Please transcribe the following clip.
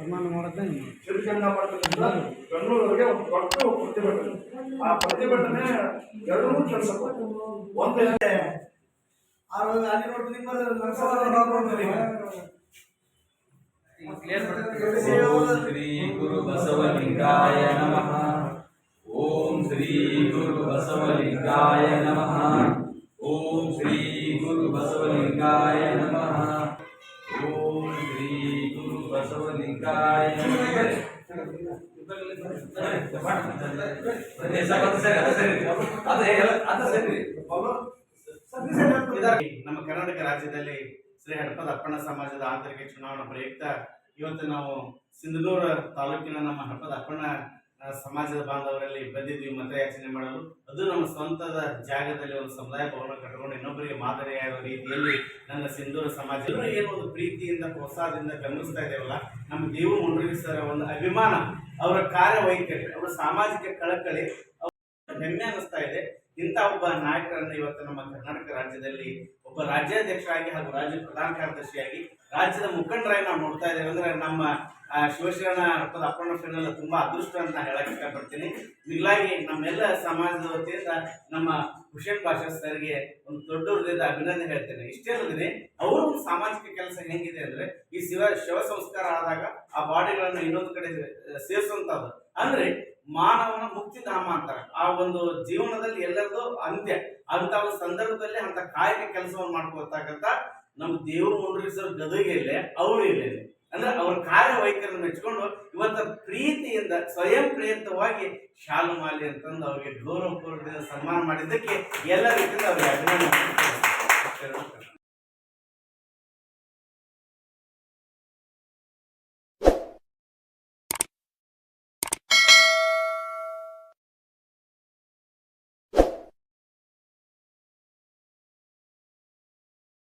ಸನ್ಮಾನ ಮಾಡೋದೇ ಶಿವಚಂದ್ರ ಮಾಡ್ತಕ್ಕಂಥ ಬೆಂಗಳೂರಿಗೆ ಒಂದು ದೊಡ್ಡ ಪ್ರತಿಭಟನೆ. ಆ ಪ್ರತಿಭಟನೆ ಎರಡೂ ಕೆಲಸ ಒಂದು ಶ್ರೀ ಗುರು ಬಸವಲಿಂಗಾಯ ನಮಃ. ಓಂ ಶ್ರೀ ಗುರು ಬಸವಲಿಂಗಾಯ ನಮಃ. ಓಂ ಶ್ರೀ ಗುರು ಬಸವಲಿಂಗಾಯ ನಮಃ. ನಮ್ಮ ಕರ್ನಾಟಕ ರಾಜ್ಯದಲ್ಲಿ ಶ್ರೀ ಹಡಪದ ಅಪ್ಪಣ್ಣ ಸಮಾಜದ ಆಂತರಿಕ ಚುನಾವಣಾ ಪ್ರಯುಕ್ತ ಇವತ್ತು ನಾವು ಸಿಂಧನೂರ ತಾಲೂಕಿನ ನಮ್ಮ ಹಡಪದ ಅಪ್ಪಣ್ಣ ಸಮಾಜದ ಬಾಂಧವರಲ್ಲಿ ಬಂದಿದ್ವಿ ಮತಯಾಚನೆ ಮಾಡಲು, ಅದು ನಮ್ಮ ಸ್ವಂತದ ಜಾಗದಲ್ಲಿ ಒಂದು ಸಮುದಾಯ ಭವನ ಕಟ್ಟಿಕೊಂಡು ಇನ್ನೊಬ್ಬರಿಗೆ ಮಾದರಿಯಾಗುವ ರೀತಿಯಲ್ಲಿ ನನ್ನ ಸಿಂಧೂರ ಸಮಾಜ. ಏನೋ ಒಂದು ಪ್ರೀತಿಯಿಂದ, ಪ್ರೋತ್ಸಾಹದಿಂದ ಗಮನಿಸ್ತಾ ಇದ್ದೇವಲ್ಲ, ನಮ್ಮ ದೇವು ಮುಂಡ್ರಿಗಿ ಸರ್ ಒಂದು ಅಭಿಮಾನ, ಅವರ ಕಾರ್ಯವೈಖರಿ, ಅವರ ಸಾಮಾಜಿಕ ಕಳಕಳಿ ಹೆಮ್ಮೆ ಅನಿಸ್ತಾ ಇದೆ. ಇಂಥ ಒಬ್ಬ ನಾಯಕರನ್ನು ಇವತ್ತು ನಮ್ಮ ಕರ್ನಾಟಕ ರಾಜ್ಯದಲ್ಲಿ ಒಬ್ಬ ರಾಜ್ಯಾಧ್ಯಕ್ಷರಾಗಿ ಹಾಗೂ ರಾಜ್ಯ ಪ್ರಧಾನ ಕಾರ್ಯದರ್ಶಿಯಾಗಿ ರಾಜ್ಯದ ಮುಖಂಡರಾಗಿ ನಾವು ನೋಡ್ತಾ ಇದ್ದೇವೆ. ಅಂದ್ರೆ ನಮ್ಮ ಶಿವಶರಣ ಹಬ್ಬದ ಅಪ್ಪಣ್ಣ ಫ್ರೆಂಡ್ ತುಂಬಾ ಅದೃಷ್ಟ ಅಂತ ಹೇಳಕ್ ಇಷ್ಟಪಡ್ತೀನಿ. ಮಿಗಿಲಾಗಿ ನಮ್ಮೆಲ್ಲ ಸಮಾಜದ ವತಿಯಿಂದ ನಮ್ಮ ಹುಷೇನ್ ಭಾಷಾ ಸರ್ಗೆ ಒಂದು ದೊಡ್ಡ ಹೃದಯದ ಅಭಿನಂದನೆ ಹೇಳ್ತೇನೆ. ಇಷ್ಟೇ ಅಲ್ಲದೆ ಅವರು ಸಾಮಾಜಿಕ ಕೆಲಸ ಹೆಂಗಿದೆ ಅಂದ್ರೆ ಈ ಶಿವ ಶಿವ ಸಂಸ್ಕಾರ ಆದಾಗ ಆ ಬಾಡಿಗಳನ್ನು ಇನ್ನೊಂದು ಕಡೆ ಸೇರಿಸುವಂತದ್ದು ಅಂದ್ರೆ ಮಾನವನ ಮುಕ್ತಿಧಾಮ ಅಂತಾರೆ. ಆ ಒಂದು ಜೀವನದಲ್ಲಿ ಎಲ್ಲರದು ಅಂತ್ಯ. ಅಂತ ಒಂದು ಸಂದರ್ಭದಲ್ಲಿ ಅಂತ ಕಾಯಕ ಕೆಲಸವನ್ನು ಮಾಡ್ಕೊಳ್ತಕ್ಕಂಥ ನಮ್ಮ ದೇವರು ಮುಂಡ್ರಿಸೋ ಗದಗಿಲ್ಲೇ ಅವರು ಇಲ್ಲೇ ಅಂದ್ರೆ ಅವ್ರ ಕಾರ್ಯವೈಖರಿ ಮೆಚ್ಕೊಂಡು ಇವತ್ತ ಪ್ರೀತಿಯಿಂದ, ಸ್ವಯಂ ಪ್ರೇರಿತವಾಗಿ ಶಾಲು ಮಾಲಿ ಅಂತಂದು ಅವರಿಗೆ ಗೌರವಪೂರ್ವದಿಂದ ಸನ್ಮಾನ ಮಾಡಿದ್ದಕ್ಕೆ ಎಲ್ಲ ರೀತಿಯಿಂದ ಅವರಿಗೆ ಅಭಿನಂದನೆ